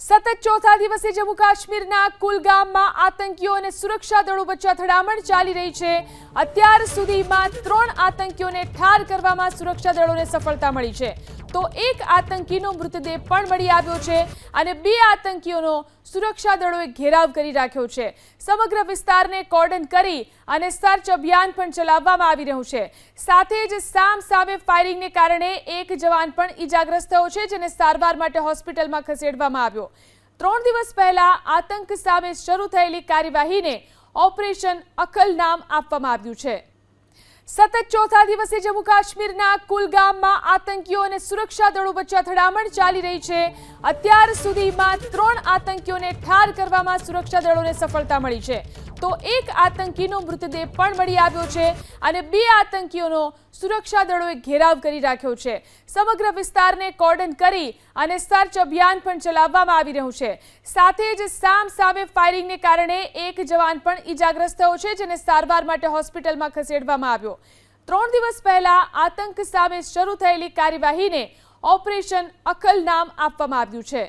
સતત ચોથા દિવસે જમ્મુ કાશ્મીરના કુલગામમાં આતંકીઓ અને સુરક્ષા દળો વચ્ચે અથડામણ ચાલી રહી છે. અત્યાર સુધીમાં ત્રણ આતંકીઓને ઠાર કરવામાં સુરક્ષા દળોને સફળતા મળી છે. તો એક આતંકીનો મૃતદેહ પણ મળી આવ્યો છે અને બે આતંકીઓનો સુરક્ષા દળોએ ઘેરાવ કરી રાખ્યો છે. સમગ્ર વિસ્તારને કોર્ડન કરી અને સર્ચ અભિયાન પણ ચલાવવામાં આવી રહ્યું છે. સાથે જ સામ સામે ફાયરિંગને કારણે એક જવાન પણ ઈજાગ્રસ્ત થયો છે, જેને સારવાર માટે હોસ્પિટલમાં ખસેડવામાં આવ્યો. ત્રણ દિવસ પહેલા આતંક સામે શરૂ થયેલી કાર્યવાહીને ઓપરેશન અકલ નામ આપવામાં આવ્યું છે. સતત ચોથા દિવસે જમ્મુ કાશ્મીરના કુલગામમાં આતંકીઓ અને સુરક્ષા દળો વચ્ચે અથડામણ ચાલી રહી છે. અત્યાર સુધીમાં ત્રણ આતંકીઓને ઠાર કરવામાં સુરક્ષા દળોને સફળતા મળી છે. તો એક આતંકીનો મૃતદેહ પણ મળી આવ્યો છે અને બે આતંકીઓનો સુરક્ષા દળોએ ઘેરાવ કરી રાખ્યો છે. સમગ્ર વિસ્તારને કોર્ડન કરી અને સર્ચ અભિયાન પણ ચલાવવામાં આવી રહ્યું છે. સાથે જ સામ સામે ફાયરિંગને કારણે એક જવાન પણ ઈજાગ્રસ્ત થયો છે, જેને સારવાર માટે હોસ્પિટલમાં ખસેડવામાં આવ્યો. ત્રણ દિવસ પહેલા આતંક સામે શરૂ થયેલી કાર્યવાહીને ઓપરેશન અકલ નામ આપવામાં આવ્યું છે.